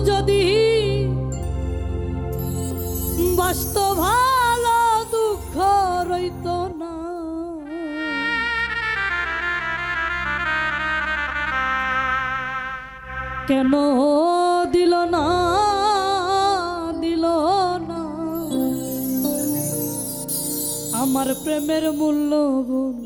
যদি বাস্তব ভালো দুঃখ রইত না। কেন দিল না দিল না? আমার প্রেমের মূল্য বন্ধু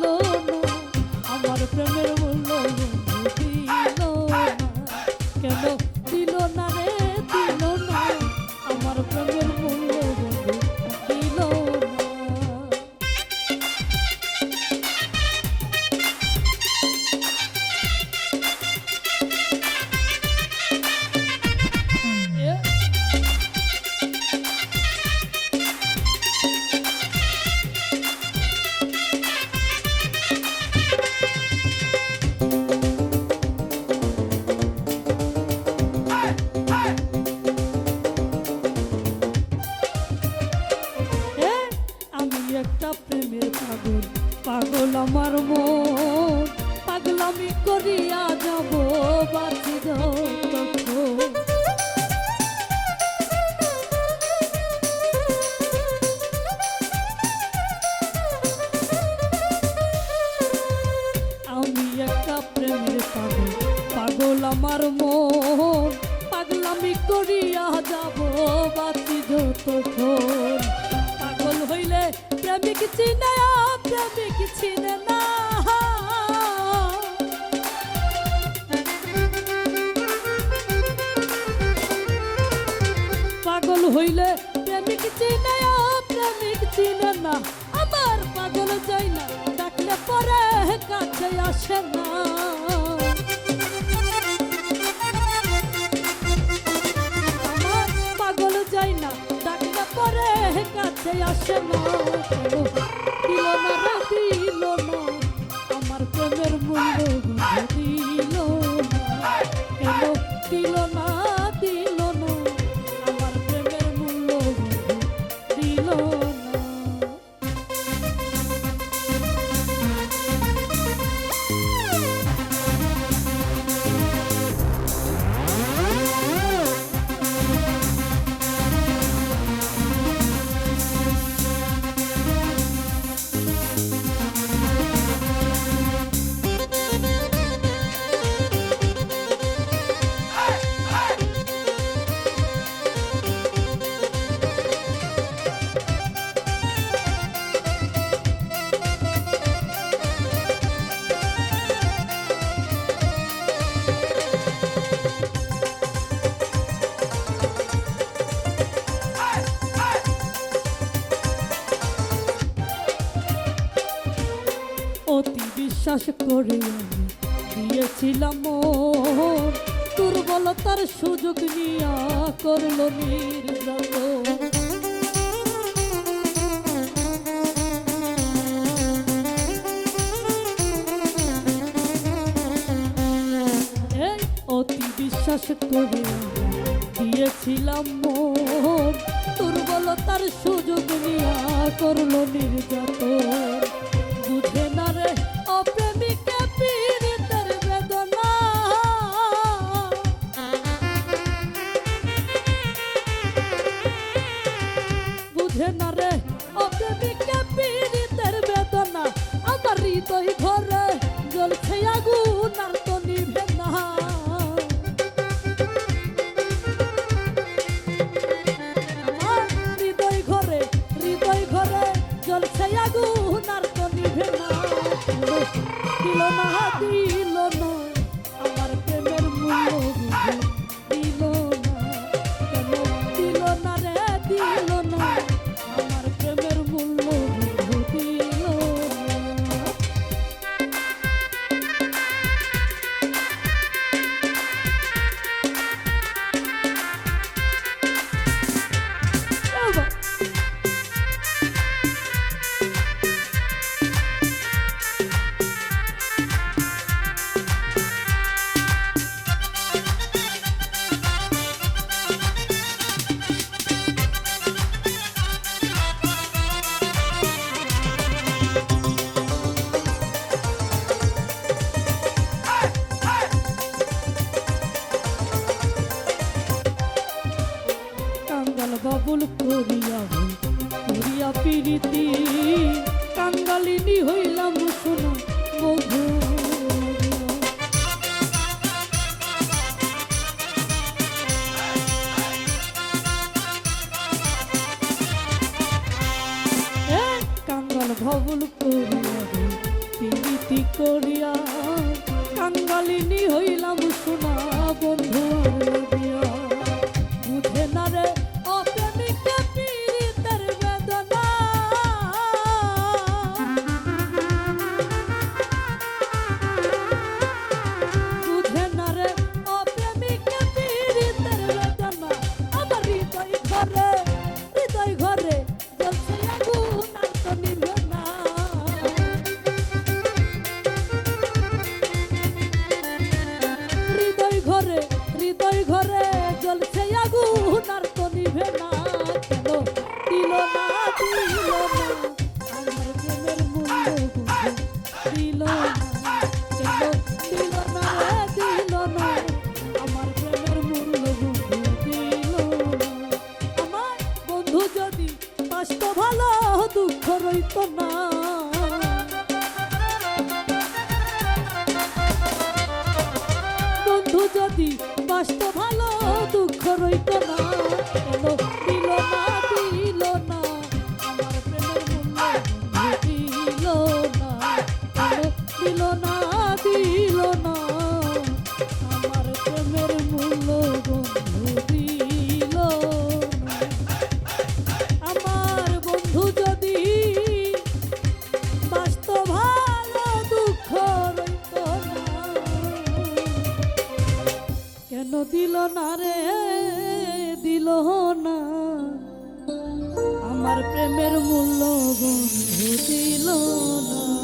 পাগলামি করিয়া যাব বাতি যতক্ষণ পাগল হইলে প্রেমিক চিনে প্রেমিক চিনে না। পাগল হইলে প্রেমিক চিনে প্রেমিক চিনে না। আমার পাগল যাই না, ডাকলে পরে কাছে আসে না। আসে না দিল না রে বিশ্বাস করে দিয়েছিলাম দুর্বলতার সুযোগ নিয়া করল নির্যাতন। এই অতি বিশ্বাস করে দিয়েছিলাম দুর্বলতার সুযোগ নিয়া করল নির্যাতন। বুঝে না রে অপ্রেমিকা পীড়িতের বেদনা, আমার হৃদয় ঘরে জ্বলছে আগুন আর তো নিভে না হৃদয় ঘরে হৃদয় ঘরে জ্বলছে আগুন আর তো নিভে না দিল না দিল ভক্তি করিয়া কাঙ্গালিনী হইলাম সোনা বন্ধু কেন দিল না রে দিল না। আমার প্রেমের মূল্য দিল না।